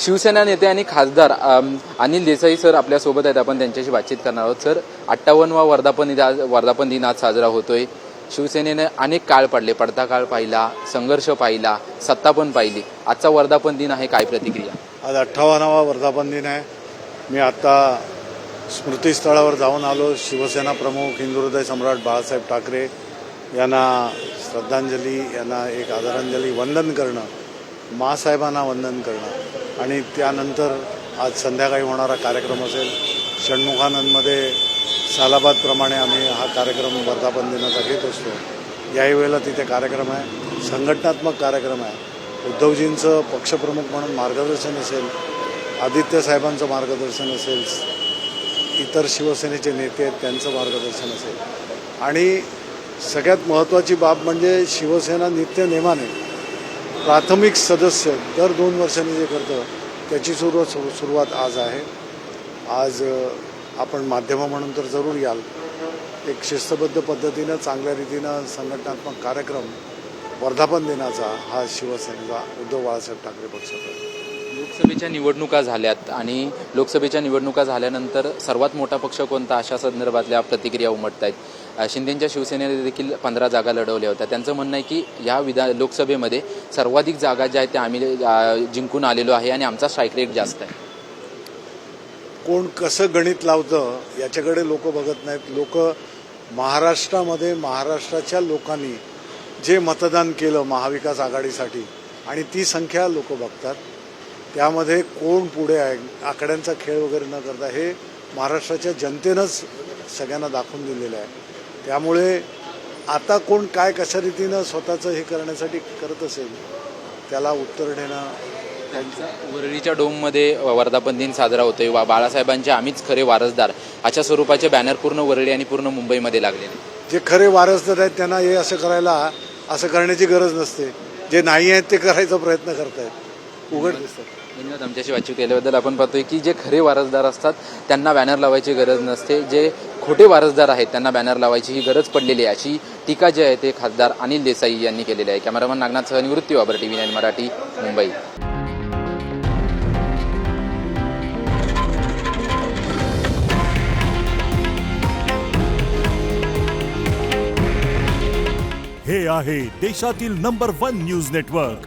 शिवसेना नेते आणि खासदार अनिल देसाई सर आपल्यासोबत आहेत. आपण त्यांच्याशी बातचीत करणार आहोत. सर अठ्ठावन्नवा वर्धापन दिन वर्धापन दिन आज साजरा होतोय. शिवसेनेने अनेक काळ पडले. पडता काळ पाहिला संघर्ष पाहिला सत्ता पण पाहिली. आजचा वर्धापन दिन आहे काय प्रतिक्रिया? आज अठ्ठावन्नावा वर्धापन दिन आहे. मी आत्ता स्मृतीस्थळावर जाऊन आलो. शिवसेना प्रमुख हिंदू हृदय सम्राट बाळासाहेब ठाकरे यांना श्रद्धांजली यांना एक आदरांजली वंदन करणं मासाहेबांना वंदन करणं. आणि त्यानंतर आज संध्याकाळी होणारा कार्यक्रम असेल. षण्मुखानंदमध्ये सालाबादप्रमाणे आम्ही हा कार्यक्रम वर्धापन दिनाचा घेत असतो. याही वेळेला तिथे कार्यक्रम आहे. संघटनात्मक कार्यक्रम आहे. उद्धवजींचं पक्षप्रमुख म्हणून मार्गदर्शन असेल. आदित्य साहेबांचं मार्गदर्शन असेल. इतर शिवसेनेचे नेते आहेत त्यांचं मार्गदर्शन असेल. आणि सगळ्यात महत्त्वाची बाब म्हणजे शिवसेना नित्य नेमाने प्राथमिक सदस्य दर दोन वर्षांनी जे करतं त्याची सुरुवात सुरुवात आज आहे. आज आपण माध्यमं म्हणून तर जरूर याल. एक शिस्तबद्ध पद्धतीनं चांगल्या रीतीनं संघटनात्मक कार्यक्रम वर्धापन दिनाचा हा शिवसेनेचा उद्धव बाळासाहेब ठाकरे पक्षाचा. लोकसभेच्या निवडणुका झाल्यात आणि लोकसभेच्या निवडणुका झाल्यानंतर सर्वात मोठा पक्ष कोणता अशा संदर्भातल्या प्रतिक्रिया उमटत आहेत शिंदेच्या शिवसेनेने देखील पंधरा जागा लढवल्या होत्या. त्यांचं म्हणणं आहे की या विधान लोकसभेमध्ये सर्वाधिक जागा ज्या आहेत त्या आम्ही जिंकून आलेलो आहे आणि आमचा स्ट्राईक रेट जास्त आहे. कोण कसं गणित लावतं याच्याकडे लोक बघत नाहीत. लोक महाराष्ट्रामध्ये महाराष्ट्राच्या लोकांनी जे मतदान केलं महाविकास आघाडीसाठी आणि ती संख्या लोक बघतात. त्यामध्ये कोण पुढे आहे? आकड्यांचा खेळ वगैरे न करता हे महाराष्ट्राच्या जनतेनंच सगळ्यांना दाखवून दिलेलं आहे. त्यामुळे आता कोण काय कशा रीतीनं स्वतःचं हे करण्यासाठी करत असेल त्याला उत्तर देणं वरळीच्या डोममध्ये वर्धापन दिन साजरा होतोय. वा बाळासाहेबांचे आम्हीच खरे वारसदार. अशा स्वरूपाचे बॅनर पूर्ण वरळी आणि पूर्ण मुंबईमध्ये लागलेले. जे खरे वारसदार आहेत त्यांना हे असं करायला असं करण्याची गरज नसते. जे नाही आहेत ते करायचा प्रयत्न करतायत. उघड दिसतात धन्यवाद आमच्याशी बातचीत केल्याबद्दल. आपण पाहतोय की जे खरे वारसदार असतात त्यांना बॅनर लावायची गरज नसते. जे खोटे वारसदार आहेत त्यांना बॅनर लावायची ही गरज पडलेली आहे. अशी टीका जी आहे ते खासदार अनिल देसाई यांनी केलेली आहे. Cameraman Nagnath Nivrutti Wabar TV nine Marathi Mumbai. हे आहे देशातील नंबर वन न्यूज नेटवर्क